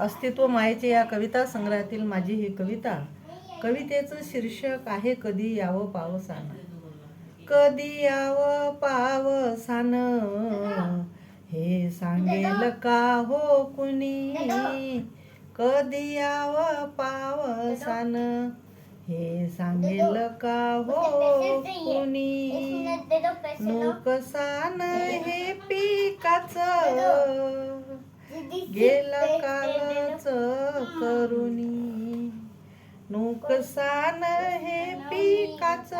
अस्तित्व मायेचे या कविता संग्रहातील माझी ही कविता. कवितेचं शीर्षक आहे कधी यावं पावसान. कधी यावं पावसान. हे सांगेल का हो कुणी? कधी यावं पावसान. हे सांगेल का हो कुणी? नुकसान हे पिकाचं. गेलं काल करुणी. नुकसान हे पिकाच.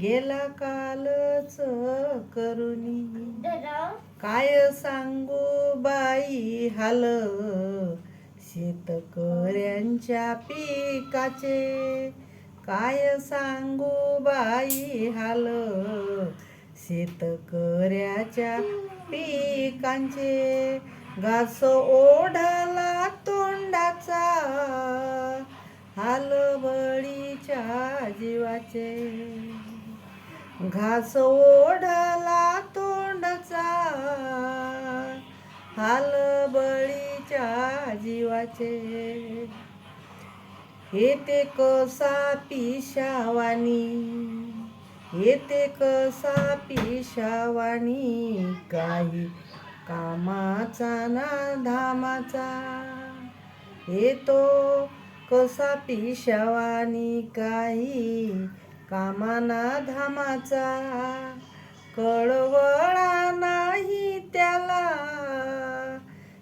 गेला कालच करुणी. काय सांगू बाई हाल? शेतकऱ्यांच्या पिकाचे. काय सांगू बाई हाल? शेतकऱ्याच्या पिकांचे. घास ओढला तोंडाचा हालबळीच्या जीवाचे. घास ओढला तोंडाचा हालबळीच्या जीवाचे. येते कसा पिशावानी येते कसा पिशावानी काही कामाचा ना धामाचा. येतो कसा पिशावानी काही कामाना धामाचा. कळवळा नाही त्याला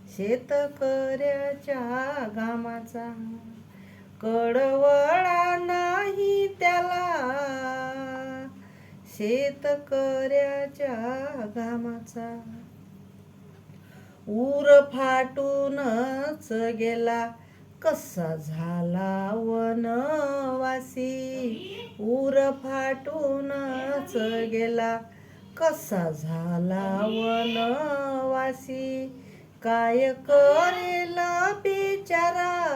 शेतकऱ्याच्या घामाचा. कडवळा नाही त्याला शेतकऱ्याच्या घामाचा. ऊर फाटूनच गेला. कसा झाला वनवासी? ऊर फाटूनच गेला. कसा झाला वनवासी? काय करेल बिचारा?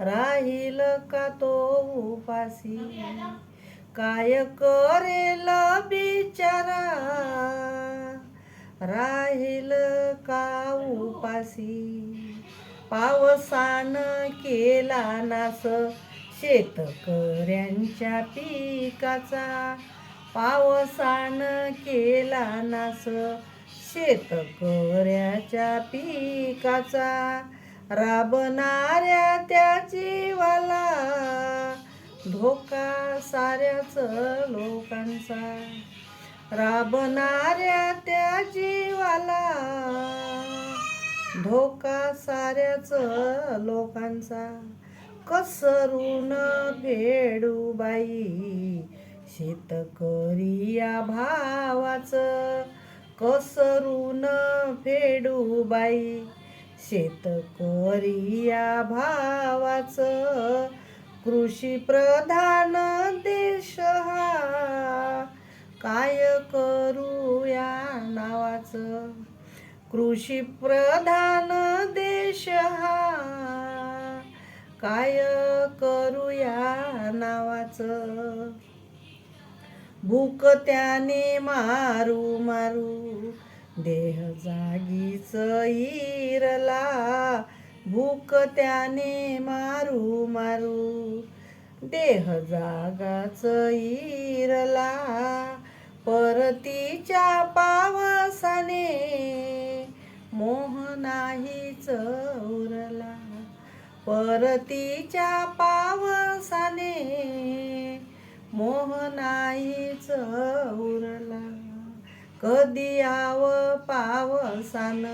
राहील का तो उपासी? काय करेल बिचारा? राहील का उपासी पावसान केला नास शेतकऱ्यांच्या पिकाचा. पावसान केला नास शेतकऱ्याच्या पिकाचा. राबणाऱ्या त्या जीवाला धोका साऱ्याच लोकांचा. राबणाऱ्या त्या जीवाला धोका साऱ्याच लोकांचा. कसरून फेडू बाई? शेतकरी या भावाचं. कसरून फेडू बाई? शेतकरी या भावाचं. कृषी प्रधान देश हा. काय करू या नावाचं? कृषी प्रधान देश हा. काय करू या नावाचं? भूक त्याने मारू मारू देह जागीच इरला. भूक त्याने मारू मारू देह जागाच इरला. परतीच्या पावसाने मोह नाहीच उरला. परतीच्या पावसाने मोह नाहीच उरला. कधी आव पावसान?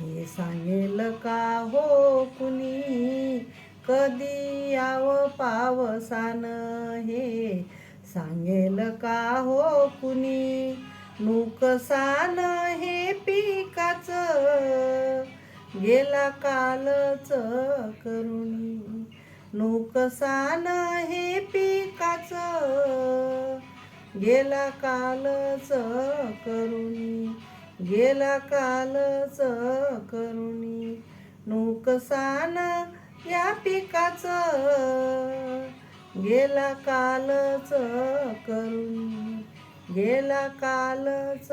हे सांगेल का हो कुणी? कधी आव पावसान? हे सांगेल का हो कुणी? नुकसान हे पिकाचं गेला कालच करुणी. नुकसान हे पिकाचं गेला कालच करुणी. गेला कालच करुणी. नुकसान या पिकाचं गेला कालच करून गेला कालच